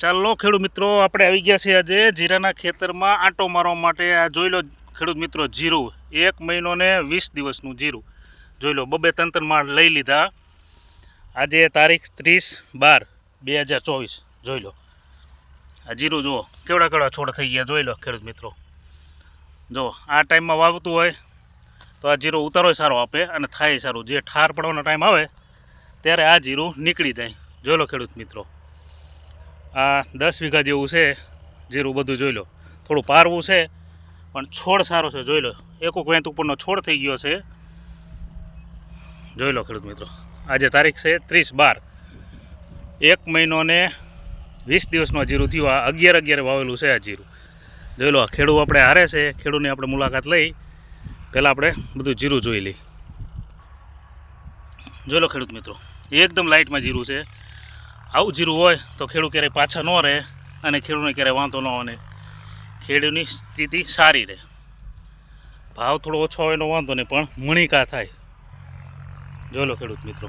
ચાલો ખેડૂત મિત્રો, આપણે આવી ગયા છીએ આજે જીરાના ખેતરમાં આંટો મારવા માટે. આ જોઈ લો ખેડૂત મિત્રો, જીરું. એક મહિનો ને વીસ દિવસનું જીરું. જોઈ લો, બબે તંત્ર માળ લઈ લીધા. આજે તારીખ ત્રીસ બાર બે હજાર ચોવીસ. જોઈ લો. આ જીરું જુઓ, કેવડા કેવડા છોડ થઈ ગયા જોઈ લો ખેડૂત મિત્રો. જો આ ટાઈમમાં વાવતું હોય તો આ જીરું ઉતારોય સારો આપે અને થાય સારું. જે ઠાર પડવાનો ટાઈમ આવે, ત્યારે આ જીરું નીકળી જાય. જોઈ લો ખેડૂત મિત્રો. આ દસ વીઘા જેવું છે, જીરું બધું જોઈ લો. થોડું પારવું છે, પણ છોડ સારો છે, જોઈ લો. એકોક વેંત ઉપરનો છોડ થઈ ગયો છે. જોઈ લો ખેડૂત મિત્રો. આજે તારીખ છે ત્રીસ બાર. એક મહિનો ને વીસ દિવસનું જીરું થયું. આ અગિયાર અગિયાર વાવેલું છે આ જીરું. જોઈ લો, આ ખેડૂત આપણે હારે છે. ખેડૂની આપણે મુલાકાત લઈ. પહેલાં આપણે બધું જીરું જોઈ લઈ જોઈ લો ખેડૂત મિત્રો. એકદમ લાઇટમાં જીરું છે. આવું જીરું હોય તો ખેડૂત ક્યારેય પાછા ન રહે અને ખેડૂતને ક્યારેય વાંધો ન આવે ખેડૂતની સ્થિતિ સારી રહે. ભાવ થોડો ઓછો હોય એનો વાંધો નહીં, પણ મણિકા થાય. જોઈ લો ખેડૂત મિત્રો.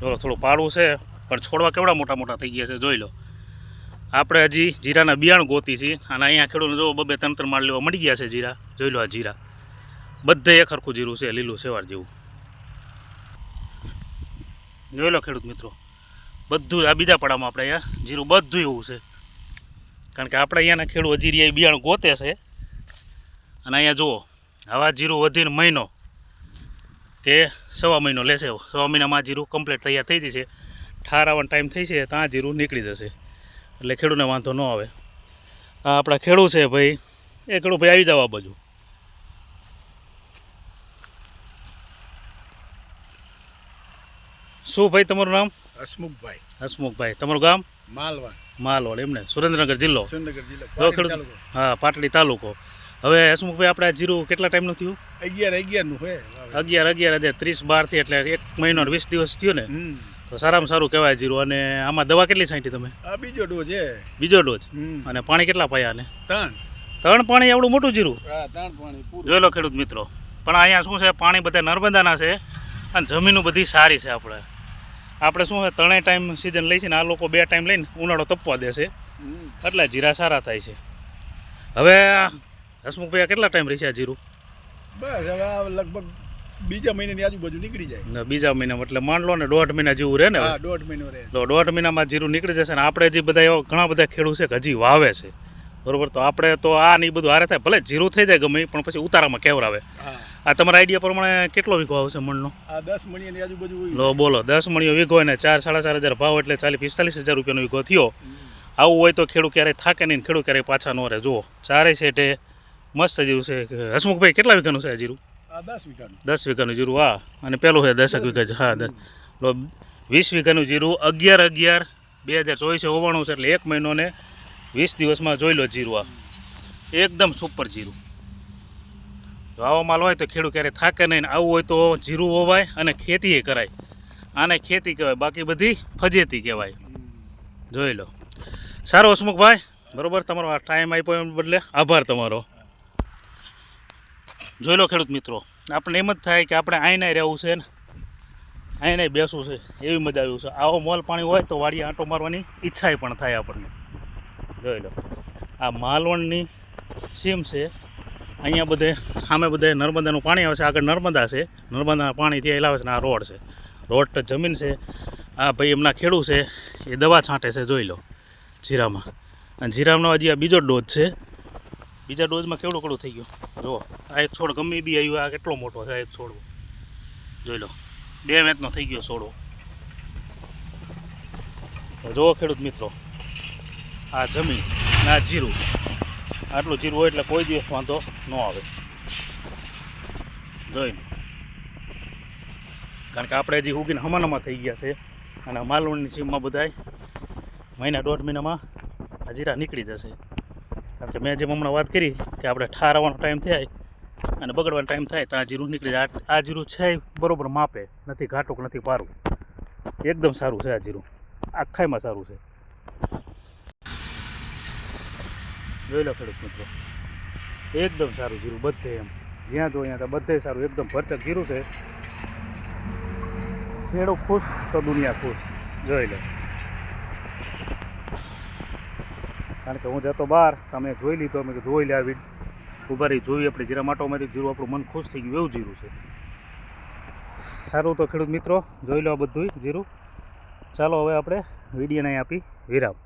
જોઈ થોડું પાડવું છે, પણ છોડવા કેવડા મોટા મોટા થઈ ગયા છે, જોઈ લો. આપણે હજી જીરાના બિયાણ ગોતી છીએ, અને અહીંયા ખેડૂતને જો બબે ત્રણ ત્રણ માળ લેવા મળી ગયા છે જીરા. જોઈ લો આ જીરા. બધે એક ખરખું જીરું છે, લીલું સેવાર જેવું. જોઈ લો ખેડૂત મિત્રો. બધું આ બીજા પડામાં આપણે અહીંયા જીરું, બધું એવું છે. કારણ કે આપણે અહીંયાના ખેડૂત હજી રહ્યા બિયાણ ગોતે છે. અને અહીંયા જુઓ, આવા જીરું વધીને મહિનો કે સવા મહિનો લેશે સવા મહિનામાં જીરું કમ્પ્લીટ તૈયાર થઈ જશે. ઠાર આવવાનો ટાઈમ થઈ છે, ત્યાં જીરું નીકળી જશે. એટલે ખેડૂતને વાંધો ન આવે. આ આપણા ખેડૂત છે ભાઈ. એ ખેડૂત ભાઈ આવી જાવ બાજુ. શું ભાઈ તમારું નામ? હસમુખભાઈ. હસમુખભાઈ. તમારું ગામ? માલવા માલવાડ એમને સુરેન્દ્રનગર જિલ્લો? સુરેન્દ્રનગર જિલ્લો. હા પાટડી તાલુકો. હવે હસમુખભાઈ આપણે જીરું કેટલા ટાઈમનું થયું? અગિયાર અગિયારનું હોય અગિયાર અગિયાર હજાર ત્રીસ બારથી એટલે એક મહિનો વીસ દિવસ થયો ને? તો સારામાં સારું કહેવાય જીરું. અને આમાં દવા કેટલી છાંટી તમે? આ બીજો ડોઝ છે બીજો ડોઝ? અને પાણી કેટલા પાયા ને ત્રણ. ત્રણ પાણી આવડું મોટું જીરું? હા ત્રણ પાણી જોયેલો જોઈ લો ખેડૂત મિત્રો. પણ અહીંયા શું છે પાણી બધા નર્મદાના છે અને જમીનું બધી સારી છે આપણે. આપણે શું છે ત્રણેય ટાઈમ સિઝન લઈ છે ને આ લોકો બે ટાઈમ લઈને ઉનાળો તપવા દેશે છે. એટલે જીરા સારા થાય છે. હવે હસમુખભાઈ કેટલા ટાઈમ રહેશે આ જીરું? બસ હવે લગભગ બીજા મહિનાની આજુબાજુ નીકળી જાય. ને બીજા મહિના એટલે માન લો ને દોઢ મહિના જેવું રહે ને હા દોઢ મહિનો રહે. તો દોઢ મહિનામાં જીરું નીકળી જશે ને આપણે જે બધા એવા ઘણા બધા ખેડૂત છે કે હજી વાવે છે. બરોબર? તો આપણે તો આ ને બધું હારે થાય. ભલે જીરું થઈ જાય ગમે પણ પછી ઉતારામાં કેવરાવે. હા. આ તમારા આઈડિયા પ્રમાણે કેટલો વીઘો આવશે મણનો? આ દસ મહિનાની આજુબાજુ લો બોલો દસ મણીઓ વીઘો અને ચાર સાડા ચાર હજાર ભાવ એટલે ચાલીસ પિસ્તાલીસ હજાર રૂપિયાનો વીઘો થયો. આવું હોય તો ખેડૂત ક્યારેય થાકે નહીં ખેડૂત ક્યારેય પાછા ન રહે. જુઓ ચારે સેટે મસ્ત જીરું છે. હસમુખભાઈ કેટલા વીઘાનું છે આ જીરું? દસ વીઘાનું. દસ વીઘાનું જીરું હા અને પેલું છે દસક વીઘા હા લો વીસ વીઘાનું જીરું અગિયાર અગિયાર બે હજાર ચોવીસે ઓવાણું છે એટલે એક મહિનો ને વીસ દિવસમાં જોઈ લો જીરું આ. એકદમ સુપર જીરું. જો આવો માલ હોય તો ખેડૂત ક્યારે થાકે નહીં આવું હોય તો જીરું હોવાય અને ખેતી કરાય. આને ખેતી કહેવાય, બાકી બધી ફજેતી કહેવાય. જોઈ લો. સારું હસમુખભાઈ, બરોબર? તમારો આ ટાઈમ આપ્યો એમ બદલે આભાર તમારો. જોઈ લો ખેડૂત મિત્રો આપણે એમ જ થાય કે આપણે આઈને રહેવું છે ને આઈને બેસવું છે, એવી મજા આવ્યું છે. આવો મોલ પાણી હોય તો વાડી આંટો મારવાની ઈચ્છાએ પણ થાય આપણને. જોઈ લો. આ માલવણની સીમ છે અહીંયા બધે, સામે બધે નર્મદાનું પાણી આવે છે. આગળ નર્મદા છે. નર્મદાના પાણીથી અહીં લાવે છે આ રોડ છે. રોડ તો જમીન છે. આ ભાઈ એમના ખેડૂ છે. એ દવા છાંટે છે, જોઈ લો. જીરામાં. અને જીરામનો હજી આ બીજો ડોઝ છે. બીજા ડોઝમાં કેવડું કેવડું થઈ ગયું? જુઓ. આ એક છોડ ગમે બી આવ્યું. આ કેટલો મોટો છે, આ એક છોડવો. જોઈ લો. બે મેચનો થઈ ગયો છોડવો. જુઓ ખેડૂત મિત્રો. આ જમીન આ જીરું. આટલું જીરું હોય એટલે કોઈ દિવસ વાંધો ન આવે. જોઈ. કારણ કે આપણે હજી ઉગીને હમાનામાં થઈ ગયા છે અને માલવણની સીમમાં બધાય મહિના દોઢ મહિનામાં આ જીરા નીકળી જશે. કારણ કે મેં જેમ હમણાં વાત કરી કે આપણે ઠાર આવવાનો ટાઈમ થાય અને બગડવાનો ટાઈમ થાય તો આ જીરું નીકળી જાય. આ- જીરું છે બરાબર માપે, નથી ઘાટું નથી પારું. એકદમ સારું છે આ જીરું. આખાયમાં સારું છે. જોઈ લો ખેડૂત મિત્રો. એકદમ સારું જીરું બધે એમ. જ્યાં જો અહીંયા બધે સારું, એકદમ ભરચક જીરું છે. ખેડૂત ખુશ તો દુનિયા ખુશ. જોઈ લો. કારણ કે હું જતો બહાર તમે જોઈ લીધો અમે જોઈ લે આવી ઊભા રહી, જોઈ આપણે જીરા માટોમાંથી જીરું, આપણું મન ખુશ થઈ ગયું, એવું જીરું છે. સારું તો ખેડૂત મિત્રો, જોઈ લો આ બધું જીરું. ચાલો હવે આપણે વિડીયોને આપી વિરામ.